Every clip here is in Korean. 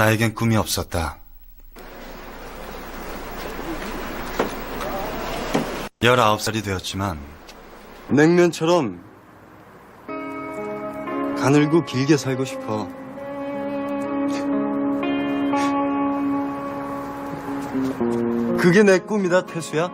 나에겐 꿈이 없었다. 19살이 되었지만 냉면처럼 가늘고 길게 살고 싶어. 그게 내 꿈이다, 태수야.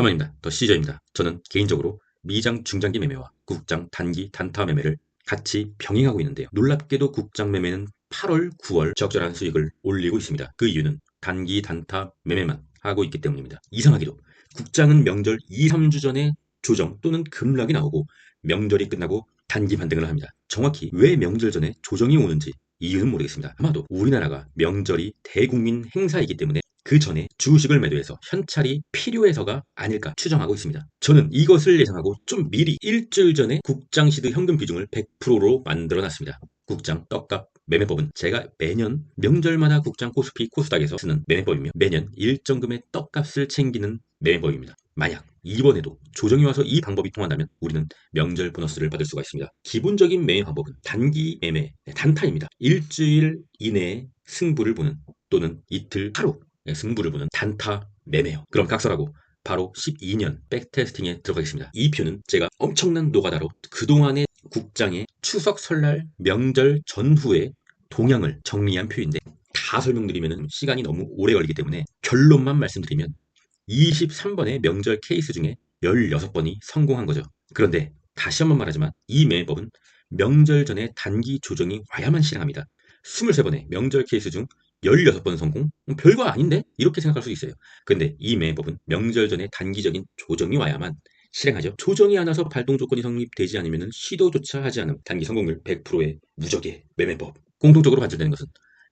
가만입니다. 더 시저입니다. 저는 개인적으로 미장 중장기 매매와 국장 단기 단타 매매를 같이 병행하고 있는데요. 놀랍게도 국장 매매는 8월, 9월 적절한 수익을 올리고 있습니다. 그 이유는 단기 단타 매매만 하고 있기 때문입니다. 이상하게도 국장은 명절 2, 3주 전에 조정 또는 급락이 나오고 명절이 끝나고 단기 반등을 합니다. 정확히 왜 명절 전에 조정이 오는지 이유는 모르겠습니다. 아마도 우리나라가 명절이 대국민 행사이기 때문에 그 전에 주식을 매도해서 현찰이 필요해서가 아닐까 추정하고 있습니다. 저는 이것을 예상하고 좀 미리 일주일 전에 국장 시드 현금 비중을 100%로 만들어 놨습니다. 국장 떡값 매매법은 제가 매년 명절마다 국장 코스피 코스닥에서 쓰는 매매법이며 매년 일정금의 떡값을 챙기는 매매법입니다. 만약 이번에도 조정이 와서 이 방법이 통한다면 우리는 명절 보너스를 받을 수가 있습니다. 기본적인 매매 방법은 단기 매매, 네, 단타입니다. 일주일 이내에 승부를 보는 또는 이틀 하루 네, 승부를 보는 단타 매매요. 그럼 각설하고 바로 12년 백테스팅에 들어가겠습니다. 이 표는 제가 엄청난 노가다로 그동안의 국장의 추석 설날 명절 전후의 동향을 정리한 표인데 다 설명드리면 시간이 너무 오래 걸리기 때문에 결론만 말씀드리면 23번의 명절 케이스 중에 16번이 성공한 거죠. 그런데 다시 한번 말하지만 이 매매법은 명절 전에 단기 조정이 와야만 실행합니다. 23번의 명절 케이스 중 16번 성공? 음, 별거 아닌데? 이렇게 생각할 수 있어요. 근데 이 매매법은 명절 전에 단기적인 조정이 와야만 실행하죠. 조정이 안 와서 발동 조건이 성립되지 않으면 시도조차 하지 않은 단기 성공률 100%의 무적의 매매법. 공통적으로 관철되는 것은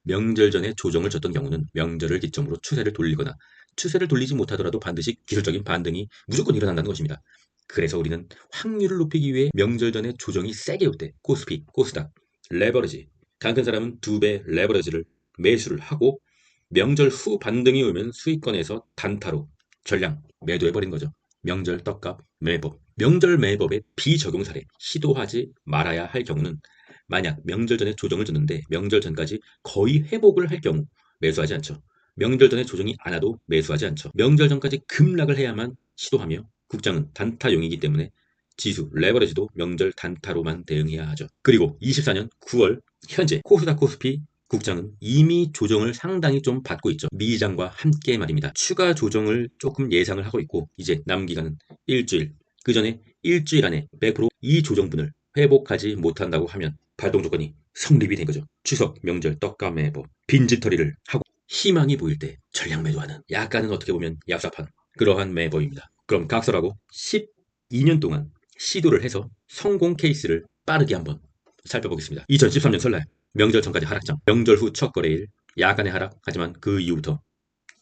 명절 전에 조정을 줬던 경우는 명절을 기점으로 추세를 돌리거나 추세를 돌리지 못하더라도 반드시 기술적인 반등이 무조건 일어난다는 것입니다. 그래서 우리는 확률을 높이기 위해 명절 전에 조정이 세게 올 때 코스피, 코스닥, 레버리지 강큰 사람은 두 배 레버리지를 매수를 하고 명절 후 반등이 오면 수익권에서 단타로 전량 매도해버린 거죠. 명절 떡값 매매법. 명절 매매법의 비적용 사례 시도하지 말아야 할 경우는 만약 명절 전에 조정을 줬는데 명절 전까지 거의 회복을 할 경우 매수하지 않죠. 명절 전에 조정이 안 와도 매수하지 않죠. 명절 전까지 급락을 해야만 시도하며 국장은 단타용이기 때문에 지수, 레버리지도 명절 단타로만 대응해야 하죠. 그리고 24년 9월 현재 코스닥 코스피 국장은 이미 조정을 상당히 좀 받고 있죠. 미장과 함께 말입니다. 추가 조정을 조금 예상을 하고 있고 이제 남은 기간은 일주일. 그 전에 일주일 안에 100%이 조정분을 회복하지 못한다고 하면 발동 조건이 성립이 된 거죠. 추석, 명절, 떡값 매법, 빈집털이를 하고 희망이 보일 때 전량 매도하는 약간은 어떻게 보면 얍삽한 그러한 매법입니다. 그럼 각설하고 12년 동안 시도를 해서 성공 케이스를 빠르게 한번 살펴보겠습니다. 2013년 설날 명절 전까지 하락장, 명절 후 첫 거래일 야간의 하락 하지만 그 이후부터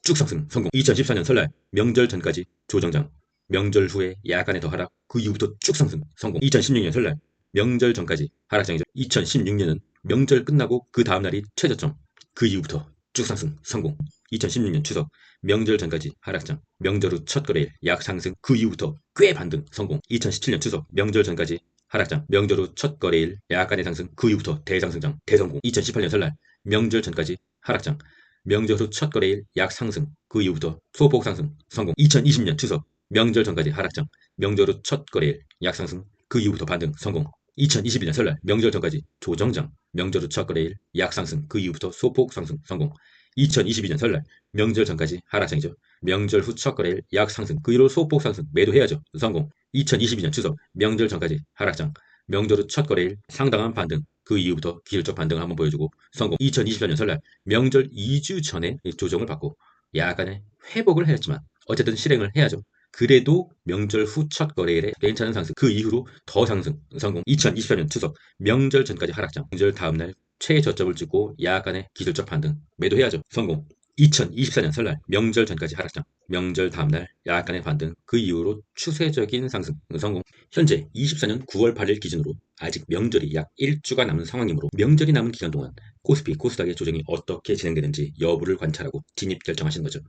쭉 상승 성공. 2014년 설날 명절 전까지 조정장, 명절 후에 야간의 더 하락 그 이후부터 쭉 상승 성공. 2016년 설날 명절 전까지 하락장이죠. 2016년은 명절 끝나고 그 다음 날이 최저점 그 이후부터 쭉 상승 성공. 2016년 추석 명절 전까지 하락장, 명절 후 첫 거래일 약 상승 그 이후부터 꽤 반등 성공. 2017년 추석 명절 전까지 하락장, 명절 후 첫 거래일 약간의 상승 그 이후부터 대상승장 대성공. 2018년 설날 명절 전까지 하락장, 명절 후 첫 거래일 약 상승 그 이후부터 소폭 상승 성공. 2020년 추석 명절 전까지 하락장, 명절 후 첫 거래일 약 상승 그 이후부터 반등 성공. 2021년 설날 명절 전까지 조정장, 명절 후 첫 거래일 약 상승 그 이후부터 소폭 상승 성공. 2022년 설날 명절 전까지 하락장이죠. 명절 후 첫 거래일 약 상승 그 이후로 소폭 상승 매도해야죠. 성공. 2022년 추석 명절 전까지 하락장 명절 후 첫 거래일 상당한 반등 그 이후부터 기술적 반등을 한번 보여주고 성공 2024년 설날 명절 2주 전에 이 조정을 받고 약간의 회복을 하였지만 어쨌든 실행을 해야죠. 그래도 명절 후 첫 거래일에 괜찮은 상승 그 이후로 더 상승 성공 2024년 추석 명절 전까지 하락장 명절 다음날 최저점을 찍고 약간의 기술적 반등 매도해야죠. 성공 2024년 설날 명절 전까지 하락장 명절 다음날 약간의 반등 그 이후로 추세적인 상승 성공 현재 24년 9월 8일 기준으로 아직 명절이 약 1주가 남은 상황이므로 명절이 남은 기간 동안 코스피 코스닥의 조정이 어떻게 진행되는지 여부를 관찰하고 진입 결정하시는 거죠.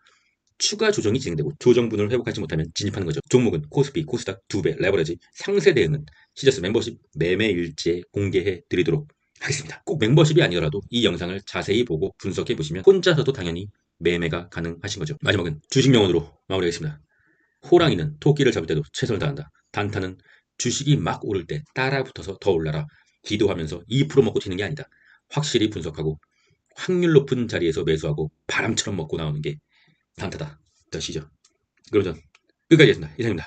추가 조정이 진행되고 조정분을 회복하지 못하면 진입하는 거죠. 종목은 코스피, 코스닥 2배 레버리지 상세 대응은 시저스 멤버십 매매 일지에 공개해 드리도록 하겠습니다. 꼭 멤버십이 아니더라도 이 영상을 자세히 보고 분석해 보시면 혼자서도 당연히 매매가 가능하신 거죠. 마지막은 주식 명언으로 마무리하겠습니다. 호랑이는 토끼를 잡을 때도 최선을 다한다. 단타는 주식이 막 오를 때 따라 붙어서 더 올라라. 기도하면서 2% 먹고 튀는 게 아니다. 확실히 분석하고 확률 높은 자리에서 매수하고 바람처럼 먹고 나오는 게 단타다. 뜻이죠. 그럼 전 끝까지 했습니다. 이상입니다.